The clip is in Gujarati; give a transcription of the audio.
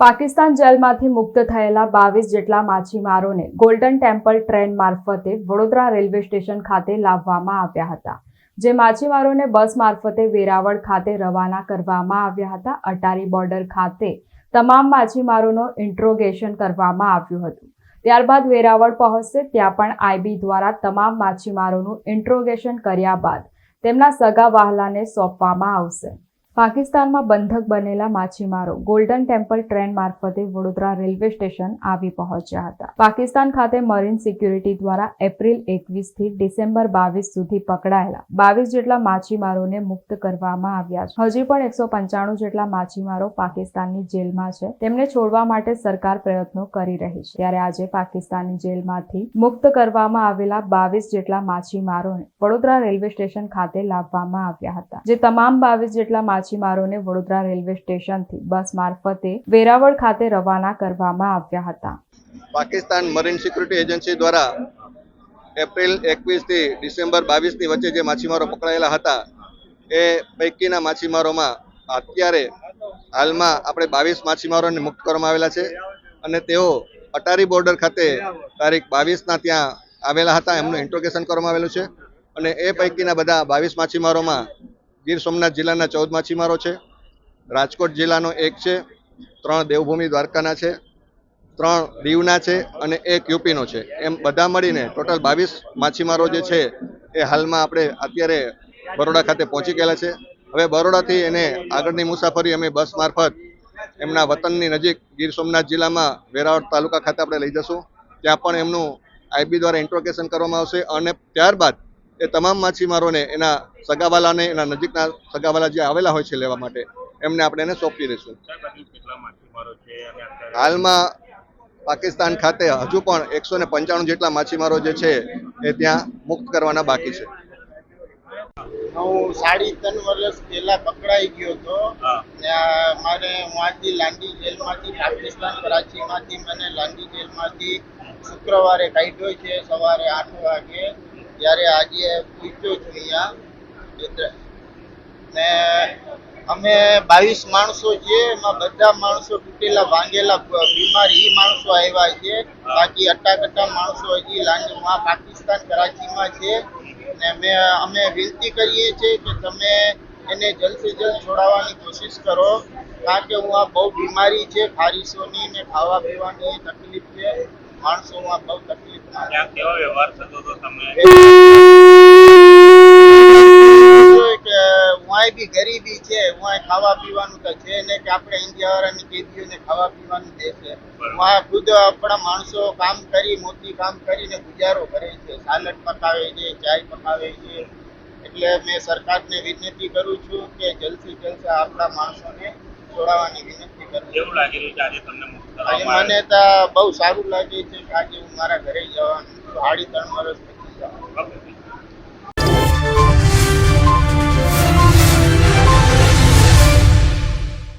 પાકિસ્તાન જેલમાંથી મુક્ત થયેલા બાવીસ જેટલા માછીમારોને ગોલ્ડન ટેમ્પલ ટ્રેન મારફતે વડોદરા રેલવે સ્ટેશન ખાતે લાવવામાં આવ્યા હતા, જે માછીમારોને બસ મારફતે વેરાવળ ખાતે રવાના કરવામાં આવ્યા હતા. અટારી બોર્ડર ખાતે તમામ માછીમારોનો ઇન્ટ્રોગેશન કરવામાં આવ્યું હતું. ત્યારબાદ વેરાવળ પહોંચશે, ત્યાં પણ આઈબી દ્વારા તમામ માછીમારોનું ઇન્ટ્રોગેશન કર્યા બાદ તેમના સગા વહાલાને સોંપવામાં આવશે. પાકિસ્તાનમાં બંધક બનેલા માછીમારો ગોલ્ડન ટેમ્પલ ટ્રેન મારફતે વડોદરા રેલવે સ્ટેશન આવી પહોંચ્યા હતા. પાકિસ્તાન ખાતે મરીન સિક્યુરિટી દ્વારા એપ્રિલ એકવીસથી ડિસેમ્બર બાવીસ સુધી પકડાયેલા બાવીસ જેટલા માછીમારોને મુક્ત કરવામાં આવ્યા છે. હજી પણ એકસો પંચાણું જેટલા માછીમારો પાકિસ્તાનની જેલમાં છે. તેમને છોડવા માટે સરકાર પ્રયત્નો કરી રહી છે. ત્યારે આજે પાકિસ્તાનની જેલમાંથી મુક્ત કરવામાં આવેલા બાવીસ જેટલા માછીમારોને વડોદરા રેલવે સ્ટેશન ખાતે લાવવામાં આવ્યા હતા, જે તમામ બાવીસ જેટલા માછીમારોને વડોદરા રેલવે સ્ટેશનથી બસ મારફતે વેરાવળ ખાતે રવાના કરવામાં આવ્યા હતા. પાકિસ્તાન મરીન સિક્યુરિટી એજન્સી દ્વારા એપ્રિલ એકવીસથી ડિસેમ્બર બાવીસની વચ્ચે જે માછીમારો પકડાયેલા હતા, એ પૈકીના માછીમારોમાં અત્યારે હાલમાં આપણે બાવીસ માછીમારોને મુક્ત કરવામાં આવેલા છે અને તેઓ અટારી બોર્ડર ખાતે તારીખ બાવીસના ત્યાં આવેલા હતા, એમનું ઇન્ટ્રોગેશન કરવામાં આવેલું છે અને એ પૈકીના બધા બાવીસ માછીમારોમાં ગીર સોમનાથ જિલ્લાના ચૌદ માછીમારો છે. રાજકોટ જિલ્લાનો એક છે. ત્રણ દેવભૂમિ દ્વારકાના છે. ત્રણ દીવના છે અને એક યુપીનો છે. એમ બધા મળીને ટોટલ બાવીસ માછીમારો જે છે એ હાલમાં આપણે અત્યારે બરોડા ખાતે પહોંચી ગયેલા છે. હવે બરોડાથી એને આગળની મુસાફરી અમે બસ મારફત એમના વતનની નજીક ગીર સોમનાથ જિલ્લામાં વેરાવળ તાલુકા ખાતે આપણે લઈ જશું. ત્યાં પણ એમનું આઈબી દ્વારા ઇન્ટ્રોગેશન કરવામાં આવશે અને ત્યારબાદ એ તમામ માછીમારોને એના સગાવાલાને એના નજીકના સગાવાલા જે આવેલા હોય છે લેવા માટે એમને આપણે એને સોંપી દઈશું. હાલમાં પાકિસ્તાન ખાતે હજુ પણ એકસો ને પંચાણું જેટલા માછીમારો જે છે એ ત્યાં મુક્ત કરવાના બાકી છે. હું સાડી ત્રણ વર્ષ પહેલા પકડાઈ ગયો હતો. ત્યાં મારે વાંથી લાંડી જેલમાંથી પાકિસ્તાન કરાચીમાંથી મને લાંડી જેલમાંથી શુક્રવારે કાઢ્યો છે સવારે આઠ વાગે. ત્યારે આજે પૂછ્યો છું અહીંયા ને અમે બાવીસ માણસો છે એમાં બધા માણસો તૂટેલા ભાંગેલા બીમાર એ માણસો આવ્યા છે. બાકી અટાકટા માણસો હજી લાંગમાં પાકિસ્તાન કરાચીમાં છે. ને મેં, અમે વિનંતી કરીએ છીએ કે તમે એને જલ્દથી જલ્દ છોડાવવાની કોશિશ કરો. કારણ કે હું આ બહુ બીમારી છે, ખારીશોની ને ખાવા પીવાની તકલીફ છે. માણસોમાં બહુ તકલીફમાં છે. કેવો વ્યવહાર થતો હતો તમે? જોયું બી ગરીબી છે વાંય ખાવા પીવાનું તો છે ને કે આપણે ઇન્ડિયા કેદીઓને ખાવા પીવાનું દે છે. વાંય ખુદ આપણા માણસો કામ કરી મોટી કામ કરીને ગુજારો કરે છે. સાલડ પકાવે છે ચાય પકાવે છે. એટલે મેં સરકારને વિનંતી કરું છું કે જલ્દથી જલ્દ આપણા માણસોને છોડાવવાની વિનંતી કરું એવું લાગી રહ્યું છે આજે તમને મને તો બહુ સારું લાગે છે કે હું મારા ઘરે જવાનું સાડી ત્રણ વર્ષ પછી